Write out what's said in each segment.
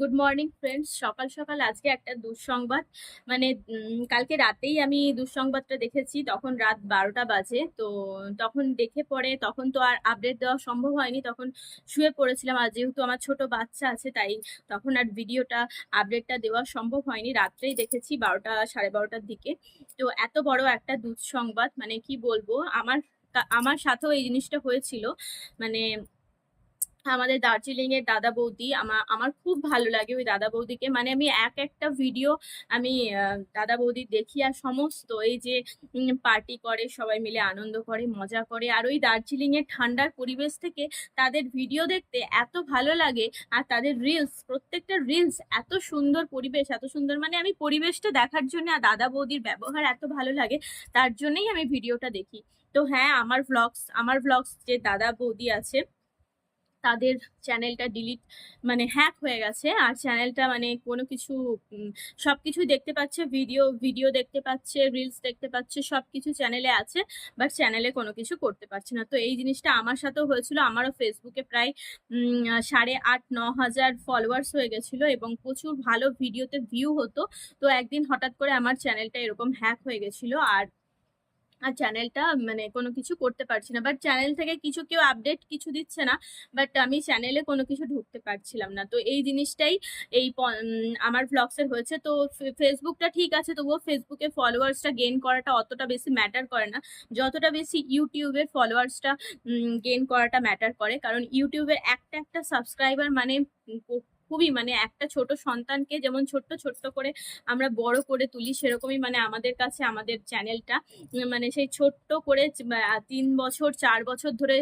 Good morning friends সকাল সকাল আজকে একটা দুঃসংবাদ। মানে কালকে রাতেই আমি দুঃসংবাদটা দেখেছি, তখন রাত বারোটা বাজে। তো তখন দেখে পরে, তখন তো আর আপডেট দেওয়া সম্ভব হয়নি। তখন শুয়ে পড়েছিলাম। আর যেহেতু আমার ছোট বাচ্চা আছে, তাই তখন আর ভিডিওটা আপডেটটা দেওয়া সম্ভব হয়নি। রাত্রেই দেখেছি বারোটা, সাড়ে বারোটার দিকে। তো এত বড় একটা দুঃসংবাদ মানে কি বলব? আমার আমার সাথেও এই জিনিসটা হয়েছিল। মানে আমাদের দার্জিলিং এর দাদা বৌদি আমার আমার খুব ভালো লাগে ওই দাদা বৌদিকে। মানে আমি এক একটা ভিডিও আমি দাদা বৌদি দেখি আর সমস্ত এই যে পার্টি করে, সবাই মিলে আনন্দ করে, মজা করে। আর ওই দার্জিলিং এর ঠান্ডার পরিবেশ থেকে তাদের ভিডিও দেখতে এত ভালো লাগে আর তাদের রিলস প্রত্যেকটা রিলস এত সুন্দর পরিবেশ, এত সুন্দর মানে আমি পরিবেশটা দেখার জন্য আর দাদা বৌদির ব্যবহার এত ভালো লাগে, তার জন্যই আমি ভিডিওটা দেখি। তো হ্যাঁ আমার ভ্লগস আমার ভ্লগস যে দাদা বৌদি আছে তাদের চ্যানেলটা ডিলিট মানে হ্যাক হয়ে গেছে। আর চ্যানেলটা মানে কোনো কিছু সব কিছুই দেখতে পাচ্ছে ভিডিও ভিডিও দেখতে পাচ্ছে রিলস দেখতে পাচ্ছে সব কিছু চ্যানেলে আছে বাট চ্যানেলে কোনো কিছু করতে পারছে না। তো এই জিনিসটা আমার সাথেও হয়েছিল। আমারও ফেসবুকে প্রায় সাড়ে আট, ন হাজার ফলোয়ার্স হয়ে গেছিল এবং প্রচুর ভালো ভিডিওতে ভিউ হতো। তো একদিন হঠাৎ করে আমার চ্যানেলটা এরকম হ্যাক হয়ে গেছিল। আর আর চ্যানেলটা মানে কোনো কিছু করতে পারছি না। বাট চ্যানেল থেকে কিছু কেউ আপডেট কিছু দিচ্ছে না। বাট আমি চ্যানেলে কোনো কিছু ঢুকতে পারছিলাম না। তো এই জিনিসটাই এই আমার ভ্লগসের হয়েছে। তো ফেসবুকটা ঠিক আছে। তবুও ফেসবুকে ফলোয়ার্সটা গেইন করাটা অতটা বেশি ম্যাটার করে না। যতটা বেশি ইউটিউবের ফলোয়ার্সটা গেইন করাটা ম্যাটার করে। কারণ ইউটিউবের একটা একটা সাবস্ক্রাইবার মানে খুবই মানে একটা ছোট সন্তানকে যেমন ছোট্ট ছোট্ট করে আমরা বড় করে তুলি, সেরকমই মানে আমাদের কাছে আমাদের চ্যানেলটা মানে সেই ছোট্ট করে তিন বছর, চার বছর ধরে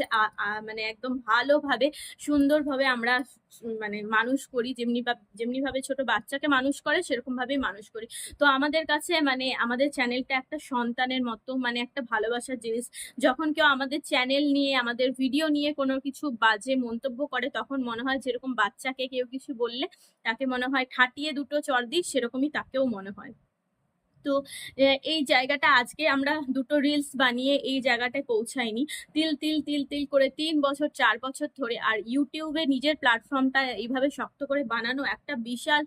মানে একদম ভালোভাবে, সুন্দরভাবে আমরা মানে মানুষ করি, যেমনি যেমনি ভাবে ছোট বাচ্চাকে মানুষ করে সেরকম ভাবেই মানুষ করি। তো আমাদের কাছে মানে আমাদের চ্যানেলটা একটা সন্তানের মতো মানে একটা ভালোবাসার জিনিস। যখন কেউ আমাদের চ্যানেল নিয়ে, আমাদের ভিডিও নিয়ে কোনো কিছু বাজে মন্তব্য করে, তখন মনে হয় যেরকম বাচ্চাকে কেউ কিছু বললে তাকে মনে হয় খাটিয়ে দুটো চর দিই সেরকমই তাকেও মনে হয়। তো এই জায়গাটা আজকে আমরা দুটো রিলস বানিয়ে এই জায়গাটায় পৌঁছাইনি। তিল তিল তিল তিল করে তিন বছর, চার বছর ধরে আর ইউটিউবে নিজের প্ল্যাটফর্মটা এইভাবে শক্ত করে বানানো একটা বিশাল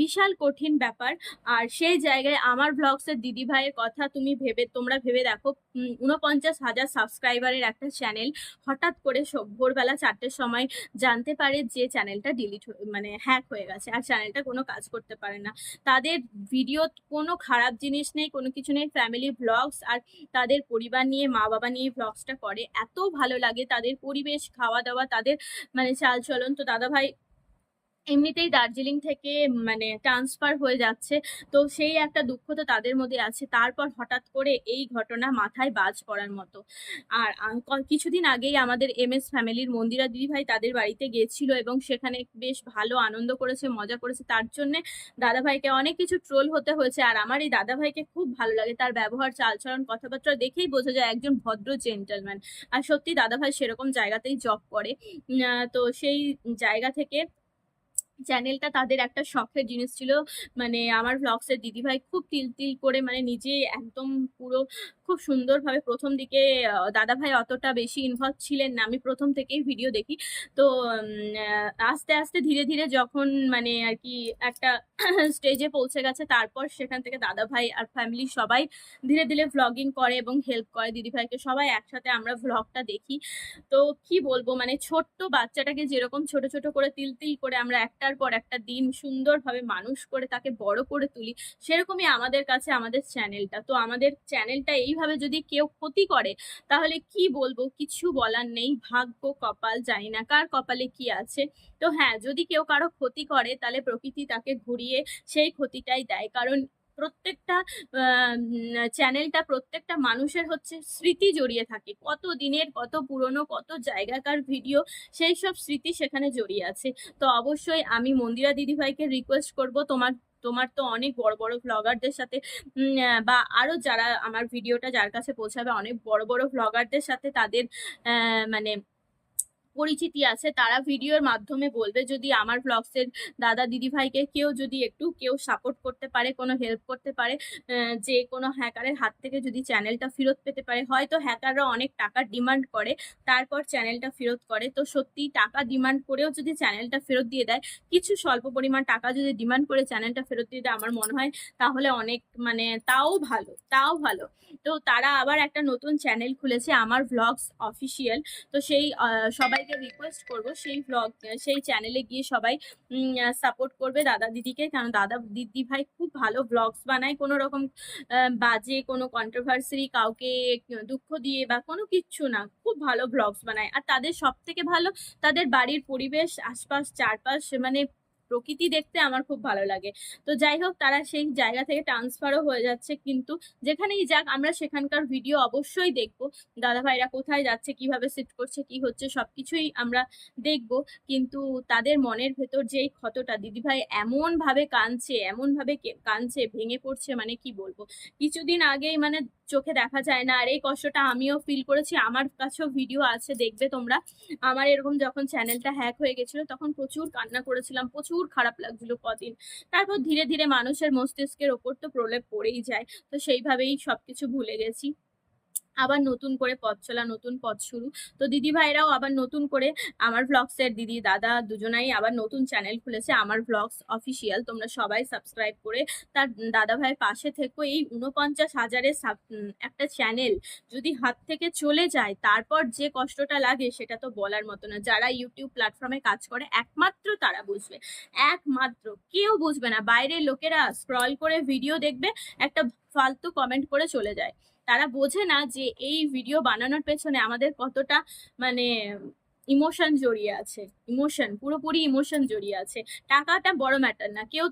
বিশাল কঠিন ব্যাপার। আর সেই জায়গায় আমার ভ্লগসের দিদি ভাইয়ের কথা তুমি ভেবে, তোমরা ভেবে দেখো উনপঞ্চাশ হাজার সাবস্ক্রাইবারের একটা চ্যানেল হঠাৎ করে ভোরবেলা চারটের সময় জানতে পারে যে চ্যানেলটা ডিলিট মানে হ্যাক হয়ে গেছে। আর চ্যানেলটা কোনো কাজ করতে পারে না। তাদের ভিডিও কোনো খারাপ জিনিস নেই, কোনো কিছু নেই ফ্যামিলি ব্লগস আর তাদের পরিবার নিয়ে মা বাবা নিয়ে ব্লগসটা করে। এত ভালো লাগে তাদের পরিবেশ খাওয়া দাওয়া তাদের মানে চালচলন। তো দাদা ভাই এমনিতেই দার্জিলিং থেকে মানে ট্রান্সফার হয়ে যাচ্ছে। তো সেই একটা দুঃখ তো তাদের মধ্যে আছে। তারপর হঠাৎ করে এই ঘটনা মাথায় বাজ পড়ার মতো। আর কিছুদিন আগেই আমাদের এম এস ফ্যামিলির মন্দিরা দিদি ভাই তাদের বাড়িতে গিয়েছিল এবং সেখানে বেশ ভালো আনন্দ করেছে, মজা করেছে। তার জন্যে দাদা ভাইকে অনেক কিছু ট্রোল হতে হয়েছে। আর আমার এই দাদা ভাইকে খুব ভালো লাগে। তার ব্যবহার, চালচলন, কথাবার্তা দেখেই বোঝা যায় একজন ভদ্র জেন্টলম্যান আর সত্যি দাদা ভাই সেরকম জায়গাতেই জব করে। তো সেই জায়গা থেকে চ্যানেলটা তাদের একটা শখের জিনিস ছিল। মানে আমার ভ্লগসের দিদিভাই খুব তিল তিল করে মানে নিজে একদম পুরো খুব সুন্দরভাবে প্রথম দিকে দাদাভাই অতটা বেশি ইনভলভ ছিলেন না। আমি প্রথম থেকেই ভিডিও দেখি। তো আস্তে আস্তে ধীরে ধীরে যখন মানে আর কি একটা স্টেজে পৌঁছে গেছে, তারপর সেখান থেকে দাদাভাই আর ফ্যামিলি সবাই ধীরে ধীরে ভ্লগিং করে এবং হেল্প করে দিদিভাইকে। সবাই একসাথে আমরা ভ্লগটা দেখি। তো কি বলব? মানে ছোট্ট বাচ্চাটাকে যেরকম ছোট ছোট করে তিল তিল করে আমরা একটার পর একটা দিন সুন্দরভাবে মানুষ করে তাকে বড় করে তুলি, সেরকমই আমাদের কাছে আমাদের চ্যানেলটা। তো আমাদের চ্যানেলটা এইভাবে যদি কেউ ক্ষতি করে, তাহলে কি বলব? কিছু বলার নেই, ভাগ্য, কপাল, জানি না কার কপালে কি আছে। তো হ্যাঁ যদি কেউ কারও ক্ষতি করে, তাহলে প্রকৃতি তাকে ঘুরিয়ে সেই ক্ষতিটাই দেয়। কারণ প্রত্যেকটা চ্যানেলটা প্রত্যেকটা মানুষের হচ্ছে স্মৃতি জড়িয়ে থাকে। কত দিনের, কত পুরনো, কত জায়গাকার ভিডিও, সেই সব স্মৃতি সেখানে জড়িয়ে আছে। তো অবশ্যই আমি মন্দিরা দিদিভাইকে রিকোয়েস্ট করব। তোমার তোমার তো অনেক বড় বড় ভ্লগারদের সাথে বা আরও যারা আমার ভিডিওটা যার কাছে পৌঁছাবে, অনেক বড় বড় ভ্লগারদের সাথে তাদের মানে পরিচিতি আছে তারা ভিডিওর মাধ্যমে বলবে যদি আমার ব্লগসের দাদা দিদি ভাইকে কেউ যদি একটু কেউ সাপোর্ট করতে পারে কোনো হেল্প করতে পারে যে কোনো হ্যাকারের হাত থেকে যদি চ্যানেলটা ফেরত পেতে পারে। হয়তো হ্যাকাররা অনেক টাকা ডিমান্ড করে তারপর চ্যানেলটা ফেরত করে। তো সত্যি টাকা ডিমান্ড করেও যদি চ্যানেলটা ফেরত দিয়ে দেয় কিছু স্বল্প পরিমাণ টাকা যদি ডিমান্ড করে চ্যানেলটা ফেরত দিয়ে দেয় আমার মনে হয় তাহলে অনেক মানে তাও ভালো তাও ভালো। তো তারা আবার একটা নতুন চ্যানেল খুলেছে আমার ভ্লগস অফিসিয়াল তো সেই আহ, সবাইকে রিকোয়েস্ট করব সেই ভ্লগ সেই চ্যানেলে গিয়ে সবাই সাপোর্ট করবে দাদা দিদিকে। কারণ দাদা দিদি ভাই খুব ভালো ভ্লগস বানায়। কোনো রকম বাজে, কোনো কন্ট্রোভার্সারি কাউকে দুঃখ দিয়ে বা কোনো কিচ্ছু না। খুব ভালো ভ্লগস বানায়। আর তাদের সব থেকে ভালো, তাদের বাড়ির পরিবেশ, আশপাশ, চারপাশ মানে প্রকৃতি দেখতে আমার খুব ভালো লাগে। তো যাই হোক, তারা সেই জায়গা থেকে ট্রান্সফারও হয়ে যাচ্ছে কিন্তু যেখানেই যাক, আমরা সেখানকার ভিডিও অবশ্যই দেখব। দাদা ভাইরা কোথায় যাচ্ছে, কীভাবে শিফট করছে, কি হচ্ছে, সবকিছুই আমরা দেখব। কিন্তু তাদের মনের ভেতর যেই ক্ষতটা দিদিভাই এমন ভাবে কাঁদছে, এমনভাবে কাঁদছে, ভেঙে পড়ছে মানে কি বলব? কিছুদিন আগেই মানে চোখে দেখা যায় না। আর এই কষ্টটা আমিও ফিল করেছি। আমার কাছেও ভিডিও আছে, দেখবে তোমরা। আমার এরকম যখন চ্যানেলটা হ্যাক হয়ে গেছিল, তখন প্রচুর কান্না করেছিলাম। প্রচুর খারাপ লাগছিল কদিন। তারপর ধীরে ধীরে মানুষের মস্তিষ্কের ওপর তো প্রলেপ পড়েই যায়। তো সেইভাবেই সবকিছু ভুলে গেছি। আবার নতুন করে পথ চলা, নতুন পথ শুরু। তো দিদি ভাইরাও আবার নতুন করে আমার ভ্লগসের দিদি, দাদা দুজনাই আবার নতুন চ্যানেল খুলেছে, আমার ভ্লগস অফিসিয়াল তোমরা সবাই সাবস্ক্রাইব করে তার দাদা ভাইয়ের পাশে থেকো। এই উনপঞ্চাশ হাজারের একটা চ্যানেল যদি হাত থেকে চলে যায়, তারপর যে কষ্টটা লাগে সেটা তো বলার মতো না। যারা ইউটিউব প্ল্যাটফর্মে কাজ করে, একমাত্র তারা বুঝবে। একমাত্র, কেউ বুঝবে না। বাইরের লোকেরা স্ক্রল করে ভিডিও দেখবে, একটা ফালতু কমেন্ট করে চলে যায়। তারা বোঝে না যে এই ভিডিও বানানোর পেছনে আমাদের কতটা মানে ইমোশন জড়িয়ে আছে। ইমোশন পুরোপুরি ইমোশন জড়িয়ে আছে। টাকাটা বড় ম্যাটার না। কেউ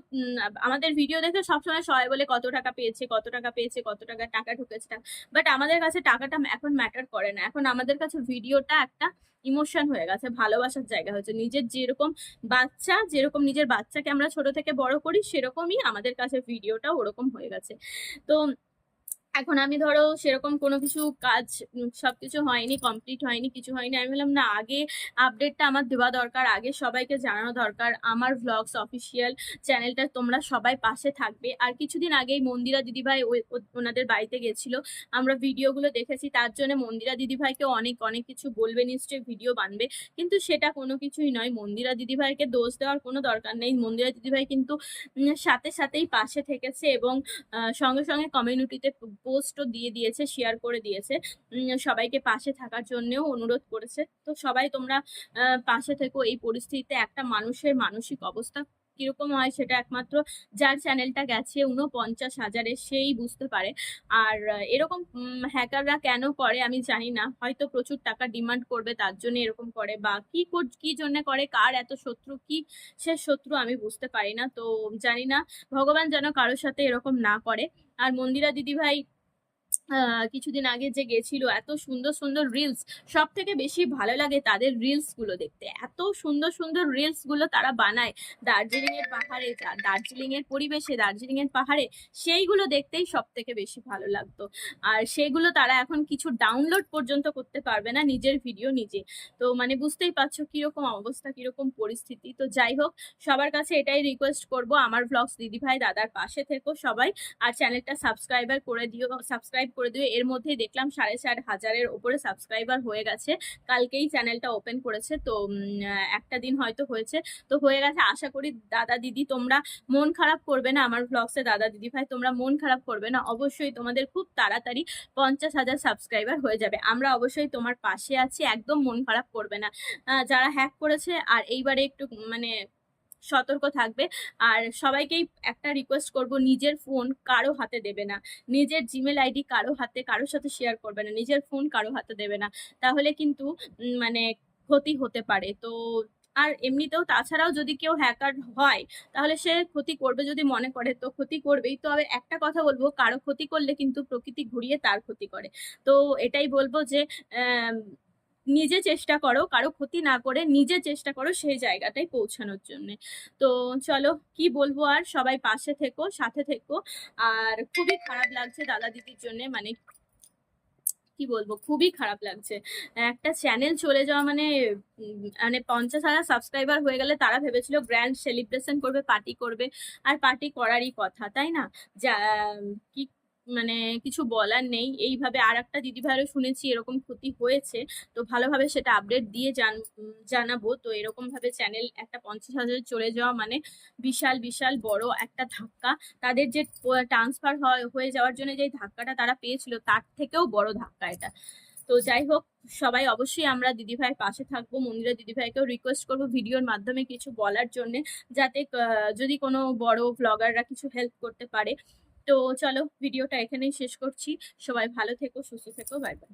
আমাদের ভিডিও দেখে সবসময় সবাই বলে কত টাকা পেয়েছে, কত টাকা পেয়েছে, কত টাকা টাকা ঢুকেছে বাট আমাদের কাছে টাকাটা এখন ম্যাটার করে না। এখন আমাদের কাছে ভিডিওটা একটা ইমোশন হয়ে গেছে, ভালোবাসার জায়গা হয়েছে। নিজের যেরকম বাচ্চা, যেরকম নিজের বাচ্চাকে আমরা ছোট থেকে বড় করি, সেরকমই আমাদের কাছে ভিডিওটা ওরকম হয়ে গেছে। তো এখন আমি ধরো সেরকম কোনো কিছু কাজ সব কিছু হয়নি কমপ্লিট হয়নি, কিছু হয়নি। আমি বললাম, না, আগে আপডেটটা আমার দেওয়া দরকার, আগে সবাইকে জানানো দরকার। আমার ভ্লগস অফিসিয়াল চ্যানেলটা তোমরা সবাই পাশে থাকবে। আর কিছুদিন আগেই মন্দিরা দিদিভাই ওনাদের বাড়িতে গেছিল। আমরা ভিডিওগুলো দেখেছি, তার জন্য মন্দিরা দিদিভাইকে অনেক অনেক কিছু বলবে, নিশ্চয়ই ভিডিও বানবে। কিন্তু সেটা কোনো কিছুই নয়, মন্দিরা দিদিভাইকে দোষ দেওয়ার কোনো দরকার নেই। মন্দিরা দিদিভাই কিন্তু সাথে সাথেই পাশে থেকেছে এবং সঙ্গে সঙ্গে কমিউনিটিতে পোস্টও দিয়ে দিয়েছে শেয়ার করে দিয়েছে। সবাইকে পাশে থাকার জন্যও অনুরোধ করেছে। তো সবাই তোমরা পাশে থেকো। এই পরিস্থিতিতে একটা মানুষের মানসিক অবস্থা কীরকম হয় সেটা একমাত্র যার চ্যানেলটা গেছে উনপঞ্চাশ হাজারে, সেই বুঝতে পারে। আর এরকম হ্যাকাররা কেন করে আমি জানি না। হয়তো প্রচুর টাকা ডিমান্ড করবে, তার জন্য এরকম করে বা কি কি জন্য করে, কার এত শত্রু, কি সে শত্রু আমি বুঝতে পারি না। তো জানি না, ভগবান যেন কারোর সাথে এরকম না করে। আর মন্দিরা দিদিভাই কিছুদিন আগে যে গেছিল, এত সুন্দর সুন্দর রিলস সব থেকে বেশি ভালো লাগে তাদের রিলসগুলো দেখতে। এত সুন্দর সুন্দর রিলসগুলো তারা বানায়। দার্জিলিং এর পাহাড়ে যা- দার্জিলিং এর পরিবেশে দার্জিলিং এর পাহাড়ে, সেইগুলো দেখতেই সব থেকে বেশি ভালো লাগতো। আর সেগুলো তারা এখন কিছু ডাউনলোড পর্যন্ত করতে পারবে না নিজের ভিডিও নিজে। তো মানে বুঝতেই পারছ কীরকম অবস্থা, কীরকম পরিস্থিতি। তো যাই হোক, সবার কাছে এটাই রিকোয়েস্ট করব। আমার ভ্লগস দিদিভাই দাদার পাশে থেকো সবাই। আর চ্যানেলটা সাবস্ক্রাইবার করে দিও সাবস্ক্রাইব করে দিও এর মধ্যেই দেখলাম সাড়ে চার হাজারের ওপরে সাবস্ক্রাইবার হয়ে গেছে। কালকেই চ্যানেলটা ওপেন করেছে। তো একটা দিন হয়তো হয়েছে। তো হয়ে গেছে। আশা করি দাদা দিদি তোমরা মন খারাপ করবে না। আমার ভ্লগসে দাদা দিদি ভাই, তোমরা মন খারাপ করবে না। অবশ্যই তোমাদের খুব তাড়াতাড়ি পঞ্চাশ হাজার সাবস্ক্রাইবার হয়ে যাবে। আমরা অবশ্যই তোমার পাশে আছি। একদম মন খারাপ করবে না। যারা হ্যাক করেছে, আর এইবারে একটু মানে সতর্ক থাকবে। আর সবাইকেই একটা রিকোয়েস্ট করব, নিজের ফোন কারও হাতে দেবে না। নিজের জিমেল আইডি কারও হাতে, কারোর সাথে শেয়ার করবে না। নিজের ফোন কারও হাতে দেবে না। তাহলে কিন্তু মানে ক্ষতি হতে পারে। তো, আর এমনিতেও তাছাড়াও যদি কেউ হ্যাকার হয়, তাহলে সে ক্ষতি করবে যদি মনে করে। তো ক্ষতি করবেই। তবে একটা কথা বলব, কারও ক্ষতি করলে কিন্তু প্রকৃতি ঘুরিয়ে তার ক্ষতি করে। তো এটাই বলব যে নিজে চেষ্টা করো, কারও ক্ষতি না করে নিজে চেষ্টা করো সেই জায়গাটায় পৌঁছানোর জন্য। তো চলো, কি বলব আর? সবাই পাশে থেকো, সাথে থেকো। আর খুবই খারাপ লাগছে দাদা দিদির জন্য মানে কি বলব, খুবই খারাপ লাগছে। একটা চ্যানেল চলে যাওয়া মানে মানে পঞ্চাশ হাজার সাবস্ক্রাইবার হয়ে গেলে তারা ভেবেছিল গ্র্যান্ড সেলিব্রেশন করবে পার্টি করবে। আর পার্টি করারই কথা, তাই না? যা, কি মানে কিছু বলার নেই। এইভাবে আর একটা দিদিভাইরও শুনেছি এরকম ক্ষতি হয়েছে। তো ভালোভাবে সেটা আপডেট দিয়ে জান, জানাব। তো এরকম ভাবে চ্যানেল একটা পঞ্চাশ হাজার চলে যাওয়া মানে বিশাল বিশাল বড় একটা ধাক্কা। তাদের যে ট্রান্সফার হয়, হয়ে যাওয়ার জন্য যে ধাক্কাটা তারা পেয়েছিল, তার থেকেও বড় ধাক্কা এটা। তো যাই হোক, সবাই অবশ্যই আমরা দিদিভাইয়ের পাশে থাকব। মন্দিরা দিদিভাইকেও রিকোয়েস্ট করব ভিডিওর মাধ্যমে কিছু বলার জন্য। যাতে যদি কোনো বড় ব্লগাররা কিছু হেল্প করতে পারে। তো চলো ভিডিওটা এখানেই শেষ করছি। সবাই ভালো থেকো সুস্থ থেকো বাই বাই